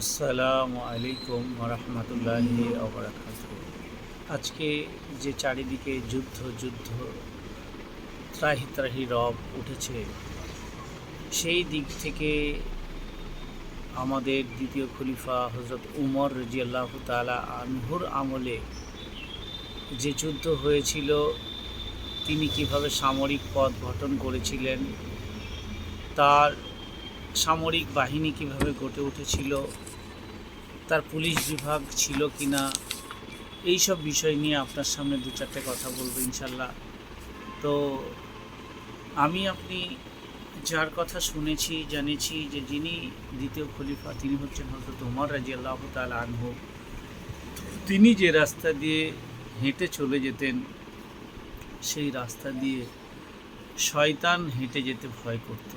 আসসালামু আলাইকুম রহমতুল্লাহি আজকে যে চারিদিকে যুদ্ধ যুদ্ধ ত্রাহি ত্রাহি রব উঠেছে, সেই দিক থেকে আমাদের দ্বিতীয় খলিফা হজরত উমর রাজিয়াল্লাহ তালা আনহুর আমলে যে যুদ্ধ হয়েছিল, তিনি কীভাবে সামরিক পদ গঠন করেছিলেন, তার সামরিক বাহিনী কীভাবে গড়ে উঠেছিল, তার পুলিশ বিভাগ ছিল কি না এইসব বিষয় নিয়ে আপনার সামনে দু চারটে কথা বলব ইনশাল্লাহ। তো আমি, আপনি যার কথা শুনেছি, জেনেছি যে যিনি দ্বিতীয় খলিফা, তিনি হচ্ছেন হজরত উমর রাজি আল্লাহ তাল আনহু। তিনি যে রাস্তা দিয়ে হেঁটে চলে যেতেন, সেই রাস্তা দিয়ে শয়তান হেঁটে যেতে ভয় করতো।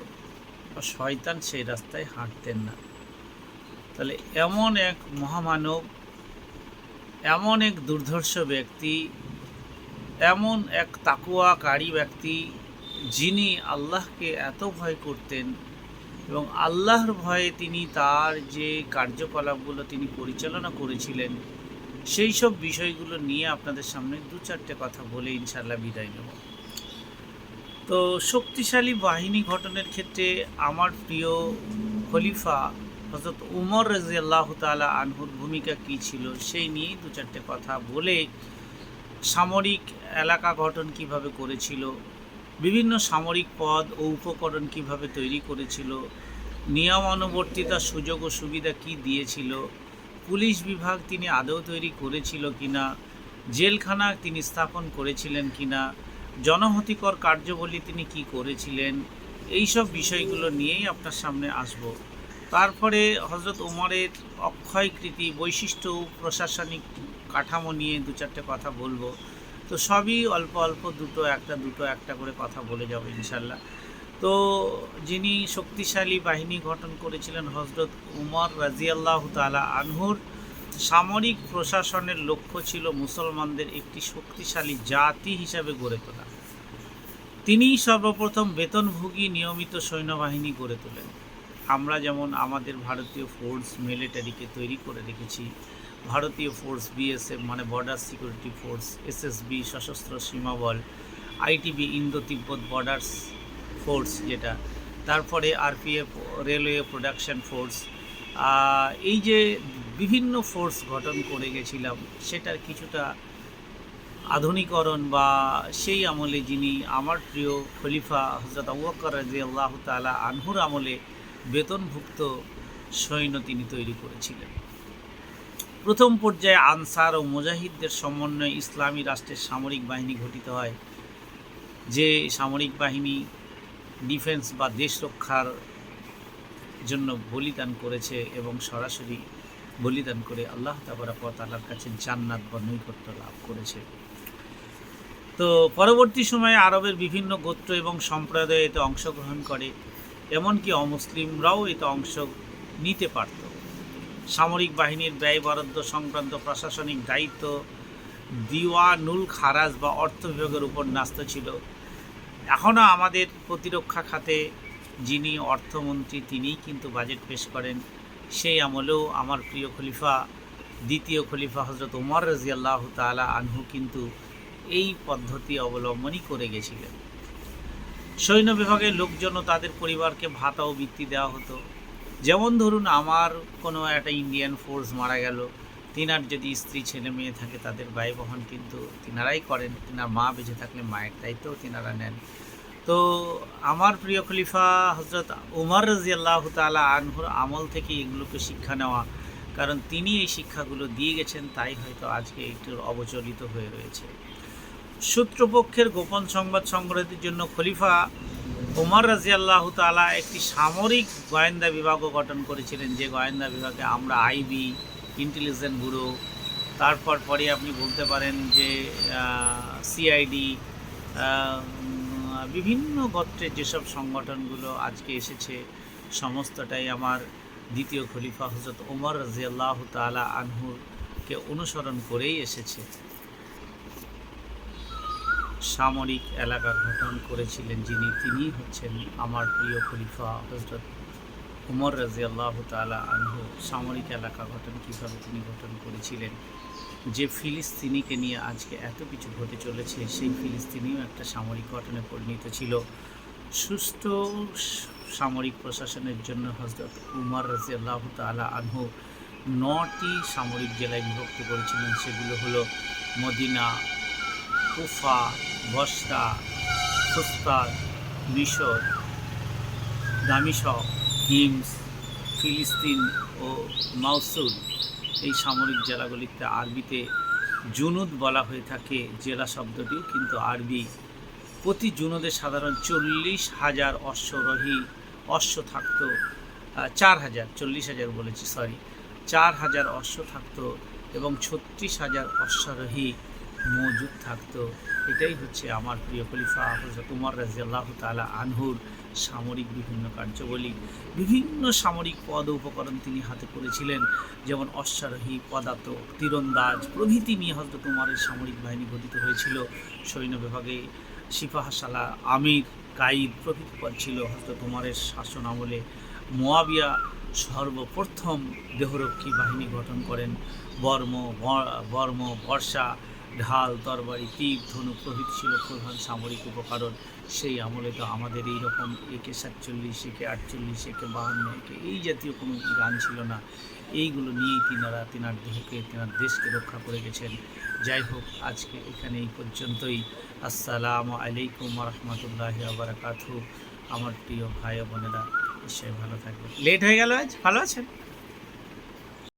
শয়তান সেই রাস্তায় হাঁটতেন না। তাহলে এমন এক মহামানব, এমন এক দুর্ধর্ষ ব্যক্তি, এমন এক তাকুয়াকারী ব্যক্তি, যিনি আল্লাহকে এত ভয় করতেন এবং আল্লাহর ভয়ে তিনি তার যে কার্যকলাপগুলো তিনি পরিচালনা করেছিলেন, সেই সব বিষয়গুলো নিয়ে আপনাদের সামনে দু চারটে কথা বলে ইনশাল্লাহ বিদায় নেব। তো শক্তিশালী বাহিনী গঠনের ক্ষেত্রে আমার প্রিয় খলিফা হজরত উমর রাজিয়াল্লাহ তালা আনহুর ভূমিকা কী ছিল সেই নিয়েই দু চারটে কথা বলে সামরিক এলাকা গঠন কীভাবে করেছিল, বিভিন্ন সামরিক পদ ও উপকরণ কীভাবে তৈরি করেছিল নিয়মানুবর্তিতার সুযোগ ও সুবিধা কি দিয়েছিল, পুলিশ বিভাগ তিনি আদৌ তৈরি করেছিল কিনা, জেলখানা তিনি স্থাপন করেছিলেন কিনা জনহতিকর কার্যবলী তিনি কি করেছিলেন? এই সব বিষয়গুলো নিয়েই আপনার সামনে আসব। তারপরে হজরত উমরের অক্ষয়কৃতি বৈশিষ্ট্য প্রশাসনিক কাঠামো নিয়ে দু চারটে কথা বলব। তো সবই অল্প অল্প দুটো একটা দুটো একটা করে কথা বলে যাব ইনশাল্লাহ তো যিনি শক্তিশালী বাহিনী গঠন করেছিলেন হজরত উমর রাজিয়াল্লাহ তালা আনহুর সামরিক প্রশাসনের লক্ষ্য ছিল মুসলমানদের একটি শক্তিশালী জাতি হিসাবে গড়ে তোলা। তিনিই সর্বপ্রথম বেতনভোগী নিয়মিত সৈন্যবাহিনী গড়ে তোলেন। আমরা যেমন আমাদের ভারতীয় ফোর্স মিলিটারিকে তৈরি করে রেখেছি, ভারতীয় ফোর্স বিএসএফ মানে বর্ডার সিকিউরিটি ফোর্স, এসএসবি, সশস্ত্র সীমাবল ITB, Indo Tibet borders force যেটা, তারপরে আরপিএফ, রেলওয়ে প্রোডাকশন ফোর্স এই যে বিভিন্ন ফোর্স গঠন করে গেছিলাম, সেটার কিছুটা আধুনিকরণ বা সেই আমলে যিনি আমার প্রিয় খলিফা হজরত আবুবকর রাজি আল্লাহ তালা আনহুর আমলে বেতনভুক্ত সৈন্য তিনি তৈরি করেছিলেন। প্রথম পর্যায়ে আনসার ও মুজাহিদদের সমন্বয়ে ইসলামী রাষ্ট্রের সামরিক বাহিনী গঠিত হয়, যে সামরিক বাহিনী ডিফেন্স বা দেশ রক্ষার জন্য বলিদান করেছে এবং সরাসরি বলিদান করে আল্লাহ তাবারাকত আল্লাহর কাছে জান্নাত বা নৈকট্য লাভ করেছে। তো পরবর্তী সময়ে আরবের বিভিন্ন গোত্র এবং সম্প্রদায় এতে অংশগ্রহণ করে, এমনকি অমুসলিমরাও এতে অংশ নিতে পারত। সামরিক বাহিনীর ব্যয় বরাদ্দ সংক্রান্ত প্রশাসনিক দায়িত্ব দিওয়ানুল খারাজ বা অর্থ বিভাগের উপর ন্যস্ত ছিল। এখনও আমাদের প্রতিরক্ষা খাতে যিনি অর্থমন্ত্রী, তিনিই কিন্তু বাজেট পেশ করেন। সেই আমলেও আমার প্রিয় খলিফা, দ্বিতীয় খলিফা হজরত উমর রাজিয়াল্লাহ তালা আনহু কিন্তু এই পদ্ধতি অবলম্বনই করে গেছিলেন। সৈন্য বিভাগের লোকজন তাদের পরিবারকে ভাতা ও বৃত্তি দেওয়া হতো। যেমন ধরুন আমার কোনো একটা ইন্ডিয়ান ফোর্স মারা গেল, তিনার যদি স্ত্রী, ছেলে, মেয়ে থাকে তাদের ব্যয় বহন কিন্তু তিনারাই করেন। তিনার মা বেঁচে থাকলে মায়ের দায়িত্বও তিনারা নেন। তো আমার প্রিয় খলিফা হজরত উমর রাজিয়াল্লাহ তালা আনহুর আমল থেকে এগুলোকে শিক্ষা নেওয়া, কারণ তিনি এই শিক্ষাগুলো দিয়ে গেছেন, তাই হয়তো আজকে একটু অবচলিত হয়ে রয়েছে। সূত্রপক্ষের গোপন সংবাদ সংগ্রহের জন্য খলিফা ওমর রাজিয়াল্লাহ তালা একটি সামরিক গোয়েন্দা বিভাগও গঠন করেছিলেন, যে গোয়েন্দা বিভাগে আমরা আইবি ইন্টেলিজেন্ট ব্যুরো, তারপর পরে আপনি বলতে পারেন যে সিআইডি বিভিন্ন গোত্রের যেসব সংগঠনগুলো আজকে এসেছে, সমস্তটাই আমার দ্বিতীয় খলিফা হজরত ওমর রাজিয়াল্লাহ তালা আনহুরকে অনুসরণ করেই এসেছে। সামরিক এলাকা গঠন করেছিলেন যিনি, তিনি হচ্ছেন আমার প্রিয় খলিফা হজরত উমর রাজি আল্লাহ তালা আনহু। সামরিক এলাকা গঠন কীভাবে তিনি গঠন করেছিলেন? যে ফিলিস্তিনিকে নিয়ে আজকে এত কিছু ঘটে চলেছে, সেই ফিলিস্তিনিও একটা সামরিক গঠনে পরিণত ছিল। সুস্থ সামরিক প্রশাসনের জন্য হজরত উমর রাজি আল্লাহ তালা আনহু নটি সামরিক জেলায় বিভক্ত করেছিলেন। সেগুলো হলো মদিনা, কুফা বস্তা ফুস্তাদ মিশর, দামিশক, হিমস, ফিলিস্তিন ও মাউসুল। এই সামরিক জেলাগুলিতে আরবিতে জুনুদ বলা হয়ে থাকে জেলা শব্দটি, কিন্তু আরবি প্রতি জুনুদে সাধারণ চল্লিশ হাজার অশ্বরোহী, অশ্ব থাকতো চার হাজার, চল্লিশ হাজার বলেছি সরি চার হাজার অশ্ব থাকতো এবং ছত্রিশ হাজার অশ্বারোহী মজুদ থাকতো। এটাই হচ্ছে আমার প্রিয় খলিফা হজরত উমর রাজিয়াল্লাহ তালা আনহুর সামরিক বিভিন্ন কার্যাবলী। বিভিন্ন সামরিক পদ উপকরণ তিনি হাতে করেছিলেন, যেমন অশ্বারোহী, পদাতক, তীরন্দাজ প্রভৃতি নিয়ে হজরত উমারের সামরিক বাহিনী গঠিত হয়েছিল। সৈন্য বিভাগে সিপাহাসালা আমির কাইদ প্রভৃতি পদ ছিল হজরত উমারের শাসন আমলে। মোয়াবিয়া সর্বপ্রথম দেহরক্ষী বাহিনী গঠন করেন। বর্ম বর্ম, বর্ষা ঢাল, তরবারি, তীর, ধনু প্রভৃতি ছিল প্রধান সামরিক উপকরণ। সেই আমলে তো আমাদের এই রকম একে সাতচল্লিশ, একে আটচল্লিশ, একে বাহান্ন, একে এই জাতীয় কোনো গান ছিল না। এইগুলো নিয়েই তিনারা, তিনার দেহকে, তেনার দেশকে রক্ষা করে গেছেন। যাই হোক, আজকে এখানে এই পর্যন্তই। আসসালামু আলাইকুম রহমতুল্লাহ আবরাকাতু আমার প্রিয় ভাই বোনেরা, নিশ্চয়ই ভালো থাকবে লেট হয়ে গেল আজ? ভালো আছেন?